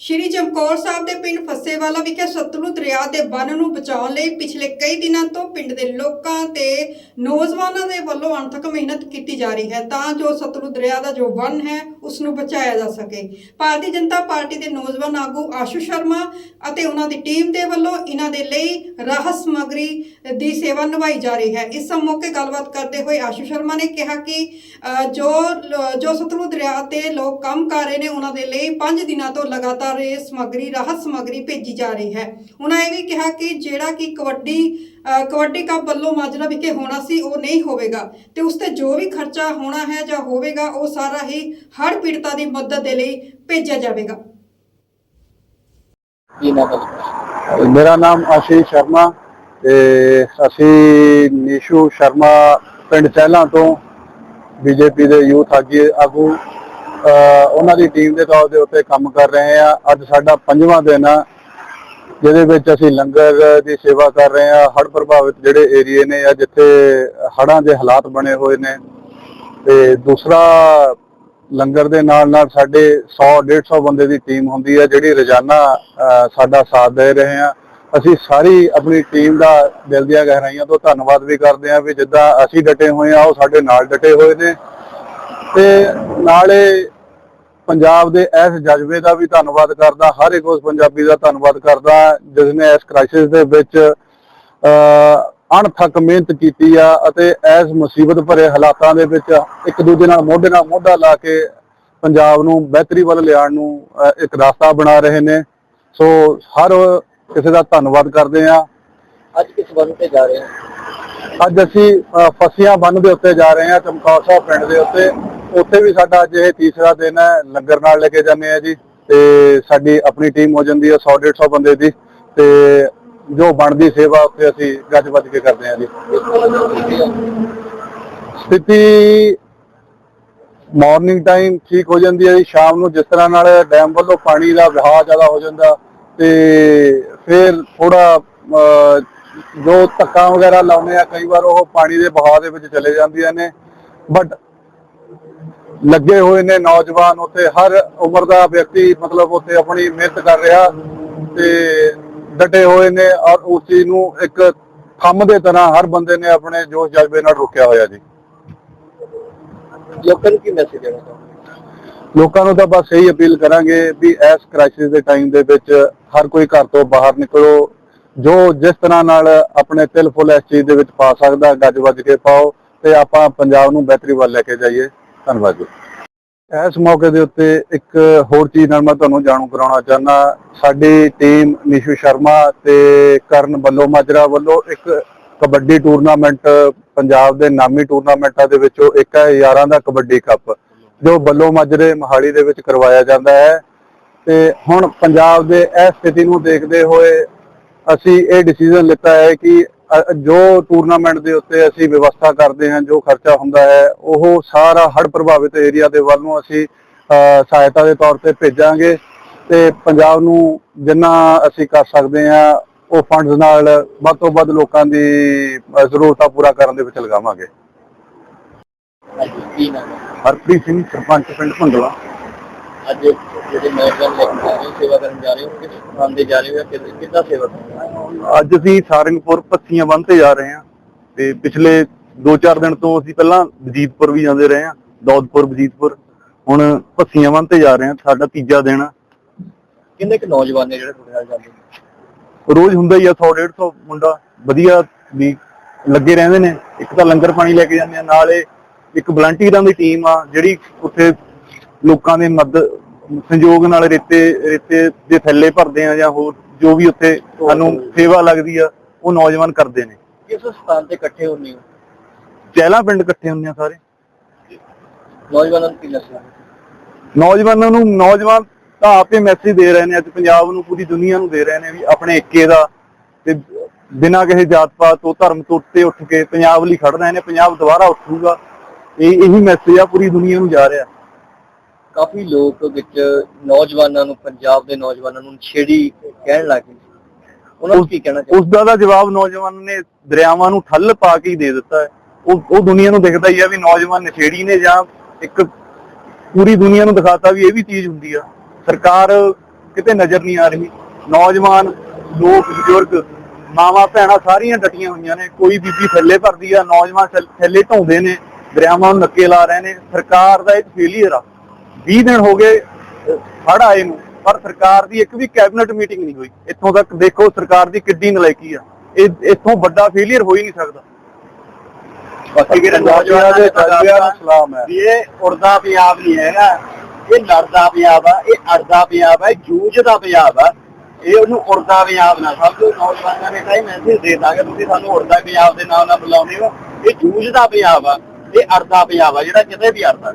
ਸ਼੍ਰੀ ਚਮਕੌਰ ਸਾਹਿਬ ਦੇ ਪਿੰਡ ਫੱਸੇਵਾਲਾ ਵਿਖੇ ਸਤਲੁਜ ਦਰਿਆ ਦੇ ਬੰਨ ਨੂੰ ਬਚਾਉਣ ਲਈ ਪਿਛਲੇ ਕਈ ਦਿਨਾਂ ਤੋਂ ਪਿੰਡ ਦੇ ਲੋਕਾਂ ਤੇ ਨੌਜਵਾਨਾਂ ਦੇ ਵੱਲੋਂ ਅਣਥਕ ਮਿਹਨਤ ਕੀਤੀ ਜਾ ਰਹੀ ਹੈ ਤਾਂ ਜੋ ਸਤਲੁਜ ਦਰਿਆ ਦਾ ਜੋ ਬੰਨ ਹੈ, ਉਸ ਨੂੰ ਬਚਾਇਆ ਜਾ ਸਕੇ। ਭਾਰਤੀ ਜਨਤਾ ਪਾਰਟੀ ਦੇ ਨੌਜਵਾਨ ਆਗੂ ਆਸ਼ੂ ਸ਼ਰਮਾ ਅਤੇ ਉਹਨਾਂ ਦੀ ਟੀਮ ਦੇ ਵੱਲੋਂ ਇਹਨਾਂ ਦੇ ਲਈ ਰਾਹਤ ਸਮੱਗਰੀ ਦੀ ਸੇਵਾ ਨਿਭਾਈ ਜਾ ਰਹੀ ਹੈ। ਇਸ ਮੌਕੇ ਗੱਲਬਾਤ ਕਰਦੇ ਹੋਏ ਆਸ਼ੂ ਸ਼ਰਮਾ ਨੇ ਕਿਹਾ ਕਿ ਜੋ ਲ- ਜੋ ਸਤਲੁਜ ਦਰਿਆ ਤੇ ਲੋਕ ਕੰਮ ਕਰ ਰਹੇ ਨੇ, ਉਹਨਾਂ ਦੇ ਲਈ 5 ਦਿਨਾਂ ਤੋਂ ਲਗਾਤਾਰ ਇਹ ਸਮੱਗਰੀ, ਰਾਹਤ ਸਮੱਗਰੀ ਭੇਜੀ ਜਾ ਰਹੀ ਹੈ। ਉਹਨਾਂ ਇਹ ਵੀ ਕਿਹਾ ਕਿ ਜਿਹੜਾ ਕਿ ਕਬੱਡੀ ਕਬੱਡੀ ਕੱਪ ਵੱਲੋਂ ਮਾਜਰਾ ਵਿਖੇ ਹੋਣਾ ਸੀ, ਉਹ ਨਹੀਂ ਹੋਵੇਗਾ। ਤੇ ਉਸ ਤੇ ਜੋ ਵੀ ਖਰਚਾ ਹੋਣਾ ਹੈ ਜਾਂ ਹੋਵੇਗਾ, ਉਹ ਸਾਰਾ ਹੀ ਹੜ੍ਹ ਪੀੜਤਾਂ ਦੀ ਮਦਦ ਦੇ ਲਈ ਭੇਜਿਆ ਜਾਵੇਗਾ। ਮੇਰਾ ਨਾਮ ਆਸ਼ੀਸ਼ ਸ਼ਰਮਾ ਤੇ ਅਸੀਂ ਨੀਸ਼ੂ ਸ਼ਰਮਾ ਪਿੰਡ ਚਹਿਲਾਂ ਤੋਂ, ਬੀਜੇਪੀ ਦੇ ਯੂਥ ਆਗੂ ਉਹਨਾਂ ਦੀ ਟੀਮ ਦੇ ਤੌਰ ਦੇ ਉੱਤੇ ਕੰਮ ਕਰ ਰਹੇ ਆ ਅੱਜ ਸਾਡਾ ਪੰਜਵਾਂ ਦਿਨ ਆ ਜਿਹਦੇ ਵਿੱਚ ਅਸੀਂ ਲੰਗਰ ਦੀ ਸੇਵਾ ਕਰ ਰਹੇ ਆ ਹੜ੍ਹ ਪ੍ਰਭਾਵਿਤ ਜਿਹੜੇ ਏਰੀਏ ਨੇ ਆ ਜਿੱਥੇ ਹੜ੍ਹਾਂ ਦੇ ਹਾਲਾਤ ਬਣੇ ਹੋਏ ਨੇ। ਤੇ ਦੂਸਰਾ ਲੰਗਰ ਦੇ ਨਾਲ ਨਾਲ ਸਾਡੇ 100 150 ਬੰਦੇ ਦੀ ਟੀਮ ਹੁੰਦੀ ਹੈ ਜਿਹੜੀ ਰੋਜ਼ਾਨਾ ਅਹ, ਸਾਡਾ ਸਾਥ ਦੇ ਰਹੇ ਆ ਅਸੀਂ ਸਾਰੀ ਆਪਣੀ ਟੀਮ ਦਾ ਦਿਲ ਦੀਆਂ ਗਹਿਰਾਈਆਂ ਤੋਂ ਧੰਨਵਾਦ ਵੀ ਕਰਦੇ ਆ ਵੀ ਜਿੱਦਾਂ ਅਸੀਂ ਡਟੇ ਹੋਏ ਆ ਉਹ ਸਾਡੇ ਨਾਲ ਡਟੇ ਹੋਏ ਨੇ। ਤੇ ਨਾਲੇ ਪੰਜਾਬ ਦੇ ਇਸ ਜਜ਼ਬੇ ਦਾ ਵੀ ਧੰਨਵਾਦ ਕਰਦਾ ਹਰ ਇੱਕ ਉਸ ਪੰਜਾਬੀ ਦਾ ਧੰਨਵਾਦ ਕਰਦਾ ਜਿਸ ਨੇ ਇਸ ਕ੍ਰਾਈਸਿਸ ਦੇ ਵਿੱਚ ਅਣਥੱਕ ਮਿਹਨਤ ਕੀਤੀ ਆ ਅਤੇ ਇਸ ਮੁਸੀਬਤ ਭਰੇ ਹਾਲਾਤਾਂ ਦੇ ਵਿੱਚ ਇੱਕ ਦੂਜੇ ਨਾਲ ਮੋਢੇ ਨਾਲ ਮੋਢਾ ਲਾ ਕੇ ਪੰਜਾਬ ਨੂੰ ਬਿਹਤਰੀ ਵੱਲ ਲਿਆਉਣ ਨੂੰ ਇੱਕ ਰਸਤਾ ਬਣਾ ਰਹੇ ਨੇ। ਸੋ ਹਰ ਕਿਸੇ ਦਾ ਧੰਨਵਾਦ ਕਰਦੇ ਆ ਅੱਜ ਕਿਸ ਬੰਨ ਤੇ ਜਾ ਰਹੇ ਹਾਂ? ਅੱਜ ਅਸੀਂ ਫਸੀਆਂ ਬੰਨ ਦੇ ਉੱਤੇ ਜਾ ਰਹੇ ਹਾਂ ਚਮਕੌਰ ਸਾਹਿਬ ਪਿੰਡ ਦੇ ਉੱਤੇ। ਉੱਥੇ ਵੀ ਸਾਡਾ ਅੱਜ ਇਹ ਤੀਸਰਾ ਦਿਨ ਹੈ, ਲੰਗਰ ਨਾਲ ਲੈ ਕੇ ਜਾਂਦੇ ਆ ਜੀ। ਤੇ ਸਾਡੀ ਆਪਣੀ ਟੀਮ ਹੋ ਜਾਂਦੀ ਹੈ 100 150 ਬੰਦੇ ਦੀ। ਤੇ ਜੋ ਬਣਦੀ ਸੇਵਾ ਉੱਥੇ ਅਸੀਂ ਗੱਜ ਵੱਜ ਕੇ ਕਰਦੇ ਹਾਂ ਜੀ। ਸਥਿਤੀ ਮਾਰਨਿੰਗ ਟਾਈਮ ਠੀਕ ਹੋ ਜਾਂਦੀ ਹੈ ਜੀ, ਸ਼ਾਮ ਨੂੰ ਜਿਸ ਤਰ੍ਹਾਂ ਨਾਲ ਡੈਮ ਵੱਲੋਂ ਪਾਣੀ ਦਾ ਵਹਾਅ ਜ਼ਿਆਦਾ ਹੋ ਜਾਂਦਾ ਤੇ ਫਿਰ ਥੋੜਾ ਜੋ ਧੱਕਾ ਵਗੈਰਾ ਲਾਉਂਦੇ ਆ ਕਈ ਵਾਰ ਉਹ ਪਾਣੀ ਦੇ ਵਹਾਅ ਦੇ ਵਿੱਚ ਚਲੇ ਜਾਂਦੀਆਂ ਨੇ। ਬਟ ਲੱਗੇ ਹੋਏ ਨੇ ਨੌਜਵਾਨ ਉੱਥੇ ਹਰ ਉਮਰ ਦਾ ਵਿਅਕਤੀ ਮਤਲਬ ਉੱਥੇ ਆਪਣੀ ਮਿਹਨਤ ਕਰ ਰਿਹਾ ਤੇ ਡਟੇ ਹੋਏ ਨੇ ਔਰ ਉਸ ਚੀਜ਼ ਨੂੰ ਇੱਕ ਥੰਮ ਦੇ ਤਰ੍ਹਾਂ ਹਰ ਬੰਦੇ ਨੇ ਆਪਣੇ ਜੋਸ਼ ਜਜ਼ਬੇ ਨਾਲ ਰੋਕਿਆ ਹੋਇਆ ਜੀ। ਲੋਕਾਂ ਨੂੰ ਕੀ ਮੈਸੇਜ ਦੇਣਾ ਚਾਹੁੰਦੇ ਲੋਕਾਂ ਨੂੰ ਤਾਂ ਬਸ ਇਹੀ ਅਪੀਲ ਕਰਾਂਗੇ ਵੀ ਇਸ ਕ੍ਰਾਈਸਿਸ ਦੇ ਟਾਈਮ ਦੇ ਵਿੱਚ ਹਰ ਕੋਈ ਘਰ ਤੋਂ ਬਾਹਰ ਨਿਕਲੋ ਜੋ ਜਿਸ ਤਰ੍ਹਾਂ ਨਾਲ ਆਪਣੇ ਤਿਲ ਫੁੱਲ ਇਸ ਚੀਜ਼ ਦੇ ਵਿੱਚ ਪਾ ਸਕਦਾ ਗੱਜ ਵੱਜ ਕੇ ਪਾਓ ਤੇ ਆਪਾਂ ਪੰਜਾਬ ਨੂੰ ਬਿਹਤਰੀ ਵੱਲ ਲੈ ਕੇ ਜਾਈਏ। ਧੰਨਵਾਦ ਜੀ। ਇਸ ਮੌਕੇ ਦੇ ਉੱਤੇ ਇੱਕ ਹੋਰ ਚੀਜ਼ ਨਾਲ ਮੈਂ ਤੁਹਾਨੂੰ ਜਾਣੂ ਕਰਾਉਣਾ ਚਾਹੁੰਦਾ, ਸਾਡੀ ਟੀਮ ਨਿਸ਼ੂ ਸ਼ਰਮਾ ਤੇ ਕਰਨ ਬੱਲੋ ਮਾਜਰਾ ਵੱਲੋਂ ਇੱਕ ਕਬੱਡੀ ਟੂਰਨਾਮੈਂਟ, ਪੰਜਾਬ ਦੇ ਨਾਮੀ ਟੂਰਨਾਮੈਂਟਾਂ ਦੇ ਵਿੱਚੋਂ ਇੱਕ ਹੈ ਯਾਰਾਂ ਦਾ ਕਬੱਡੀ ਕੱਪ, ਜੋ ਬੱਲੋ ਮਾਜਰੇ ਮਹਾਲੀ ਦੇ ਵਿੱਚ ਕਰਵਾਇਆ ਜਾਂਦਾ ਹੈ। ਤੇ ਹੁਣ ਪੰਜਾਬ ਦੇ ਇਸ ਸਥਿਤੀ ਨੂੰ ਦੇਖਦੇ ਹੋਏ ਅਸੀਂ ਇਹ ਡਿਸੀਜਨ ਲਿੱਤਾ ਹੈ ਕਿ ਜੋ ਟੂਰਨਾਮੈਂਟ ਦੇ ਉੱਤੇ ਅਸੀਂ ਵਿਵਸਥਾ ਕਰਦੇ ਹਾਂ ਜੋ ਖਰਚਾ ਹੁੰਦਾ ਹੈ ਉਹ ਸਾਰਾ ਹੜ੍ਹ ਪ੍ਰਭਾਵਿਤ ਏਰੀਆ ਦੇ ਵੱਲ ਨੂੰ ਅਸੀਂ ਸਹਾਇਤਾ ਦੇ ਤੌਰ ਤੇ ਭੇਜਾਂਗੇ ਤੇ ਪੰਜਾਬ ਨੂੰ ਜਿੰਨਾ ਅਸੀਂ ਕਰ ਸਕਦੇ ਹਾਂ ਉਹ ਫੰਡਸ ਨਾਲ ਵੱਧ ਤੋਂ ਵੱਧ ਲੋਕਾਂ ਦੀ ਜ਼ਰੂਰਤਾਂ ਪੂਰਾ ਕਰਨ ਦੇ ਵਿੱਚ ਲਗਾਵਾਂਗੇ। ਹਰਪ੍ਰੀਤ ਸਿੰਘ ਸਰਪੰਚ ਪਿੰਡ ਭੰਡਲਾ। ਅੱਜ ਜਿਹੜੇ ਨੌਜਵਾਨ ਲੈ ਕੇ ਜਾ ਰਹੇ ਹੋ ਸੇਵਾ ਕਰਨ ਜਾ ਰਹੇ ਹੋ ਕਿਸ ਕੰਮ ਦੇ ਜਾ ਰਹੇ ਹੋ ਜਾਂ ਕਿੱਦਾਂ- ਕਿੱਦਾਂ ਸੇਵਾ ਕਰਨੀ ਅੱਜ ਅਸੀਂ ਸਾਰੰਗਪੁਰ ਪੱਸੀਆਂ ਬੰਨ ਤੇ ਜਾ ਰਹੇ ਹਾਂ ਤੇ ਪਿਛਲੇ 2-4 ਦਿਨ ਤੋਂ ਅਸੀਂ ਪਹਿਲਾਂ ਵਜੀਦਪੁਰ ਵੀ ਜਾਂਦੇ ਰਹੇ ਹਾਂ ਦੌਦਪੁਰ ਵਜੀਦਪੁਰ। ਹੁਣ ਪੱਸੀਆਂ ਬੰਨ ਤੇ ਜਾ ਰਹੇ ਹਾਂ ਸਾਡਾ ਤੀਜਾ ਦਿਨ ਕਿੰਨੇ ਕੁ ਨੌਜਵਾਨ ਨੇ ਜਿਹੜੇ ਤੁਹਾਡੇ ਨਾਲ ਜਾਂਦੇ? ਰੋਜ਼ ਹੁੰਦਾ ਹੀ ਆ 100-150 ਮੁੰਡਾ ਵਧੀਆ ਵੀ ਲੱਗੇ ਰਹਿੰਦੇ ਨੇ। ਇੱਕ ਤਾਂ ਲੰਗਰ ਪਾਣੀ ਲੈ ਕੇ ਜਾਂਦੇ ਆ ਨਾਲੇ ਇੱਕ ਵਲੰਟੀਅਰਾਂ ਦੀ ਟੀਮ ਆ ਜਿਹੜੀ ਉੱਥੇ ਲੋਕਾਂ ਦੇ ਮਦਦ ਸੰਯੋਗ ਨਾਲ ਰੇਤੇ ਰੇਤੇ ਦੇ ਥੱਲੇ ਭਰਦੇ ਆ ਜਾਂ ਹੋਰ ਜੋ ਵੀ ਉੱਥੇ ਸਾਨੂੰ ਸੇਵਾ ਲੱਗਦੀ ਆ ਉਹ ਨੌਜਵਾਨ ਕਰਦੇ ਨੇ। ਕਿਸ ਸਥਾਨ ਤੇ ਇਕੱਠੇ ਹੁੰਦੇ ਹੋ? ਚਹਿਲਾ ਪਿੰਡ ਇਕੱਠੇ ਹੁੰਦੇ ਆ ਸਾਰੇ। ਨੌਜਵਾਨਾਂ ਨੂੰ ਕੀ ਮੈਸੇਜ ਨੌਜਵਾਨਾਂ ਨੂੰ ਨੌਜਵਾਨ ਤਾਂ ਆਪੇ ਮੈਸੇਜ ਦੇ ਰਹੇ ਨੇ ਅੱਜ ਪੰਜਾਬ ਨੂੰ ਪੂਰੀ ਦੁਨੀਆ ਨੂੰ ਦੇ ਰਹੇ ਨੇ ਵੀ ਆਪਣੇ ਏਕੇ ਦਾ ਤੇ ਬਿਨਾਂ ਕਿਸੇ ਜਾਤ ਪਾਤ ਤੋਂ ਧਰਮ ਤੋਂ ਉੱਤੇ ਉੱਠ ਕੇ ਪੰਜਾਬ ਲਈ ਖੜ ਰਹੇ ਨੇ ਪੰਜਾਬ ਦੁਬਾਰਾ ਉੱਠੂਗਾ। ਇਹ ਇਹੀ ਮੈਸੇਜ ਆ ਪੂਰੀ ਦੁਨੀਆ ਨੂੰ ਜਾ ਰਿਹਾ। ਕਾਫੀ ਲੋਕ ਵਿੱਚ ਨੌਜਵਾਨਾਂ ਨੂੰ ਪੰਜਾਬ ਦੇ ਨੌਜਵਾਨਾਂ ਨੂੰ ਛੇੜੀ ਕਹਿਣ ਲੱਗੇ ਉਹਨਾਂ ਨੂੰ ਕੀ ਕਹਿਣਾ ਚਾਹੁੰਦੇ ਉਸ ਦਾ ਦਾ ਜਵਾਬ ਨੌਜਵਾਨ ਨੇ ਦਰਿਆਵਾਂ ਨੂੰ ਠੱਲ ਪਾ ਕੇ ਹੀ ਦੇ ਦਿੱਤਾ ਹੈ। ਉਹ ਉਹ ਦੁਨੀਆ ਨੂੰ ਦਿਖਦਾ ਹੀ ਆ ਵੀ ਨੌਜਵਾਨ ਨਸ਼ੇੜੀ ਨੇ ਜਾਂ ਇੱਕ ਪੂਰੀ ਦੁਨੀਆ ਨੂੰ ਦਿਖਾਤਾ ਵੀ ਇਹ ਵੀ ਚੀਜ਼ ਹੁੰਦੀ ਆ। ਸਰਕਾਰ ਕਿਤੇ ਨਜ਼ਰ ਨਹੀਂ ਆ ਰਹੀ। ਨੌਜਵਾਨ ਲੋਕ ਬਜ਼ੁਰਗ ਮਾਵਾਂ ਭੈਣਾਂ ਸਾਰੀਆਂ ਡਟੀਆਂ ਹੋਈਆਂ ਨੇ। ਕੋਈ ਬੀਬੀ ਥੱਲੇ ਭਰਦੀ ਆ ਨੌਜਵਾਨ ਥੱਲ- ਢਾਉਂਦੇ ਨੇ ਦਰਿਆਵਾਂ ਨੂੰ ਨੱਕੇ ਲਾ ਰਹੇ ਨੇ। ਸਰਕਾਰ ਦਾ ਇੱਕ ਫੇਲੀਅਰ ਆ। 20 ਦਿਨ ਹੋ ਗਏ ਹੜ ਆਏ ਨੂੰ। ਪਰ ਸਰਕਾਰ ਦੀ ਇੱਕ ਵੀ ਕੈਬਨਿਟ ਮੀਟਿੰਗ ਨਹੀਂ ਹੋਈ। ਇੱਥੋਂ ਤੱਕ ਦੇਖੋ ਸਰਕਾਰ ਦੀ ਕਿੱਡੀ ਨਲਾਇਕੀ ਆ। ਇਹ ਇੱਥੋਂ ਵੱਡਾ ਫੇਲੀਅਰ ਹੋ ਹੀ ਨਹੀਂ ਸਕਦਾ। ਬਾਕੀ ਵੀਰੇ ਨੌਜਵਾਨਾਂ ਦੇ ਜਜ਼ਬਿਆਂ ਨੂੰ ਸਲਾਮ ਹੈ। ਵੀ ਇਹ ਉੜਦਾ ਪੰਜਾਬ ਨਹੀਂ ਹੈਗਾ ਇਹ ਲੜਦਾ ਪੰਜਾਬ ਆ ਇਹ ਅੜਦਾ ਪੰਜਾਬ ਆ ਇਹ ਜੂਝਦਾ ਪੰਜਾਬ ਆ। ਇਹ ਉਹਨੂੰ ਉੜਦਾ ਪੰਜਾਬ ਨਾ ਸਮਝੋ। ਨੌਜਵਾਨਾਂ ਨੇ ਇਹ ਮੈਸੇਜ ਦੇ ਦਾਂਗੇ ਤੁਸੀਂ ਸਾਨੂੰ ਉੜਦਾ ਪੰਜਾਬ ਦੇ ਨਾਮ ਨਾਲ ਬੁਲਾਉਂਦੇ ਹੋ। ਇਹ ਜੂਝਦਾ ਪੰਜਾਬ ਆ ਇਹ ਅੜਦਾ ਪੰਜਾਬ ਆ ਜਿਹੜਾ ਕਿਤੇ ਵੀ ਅੜਦਾ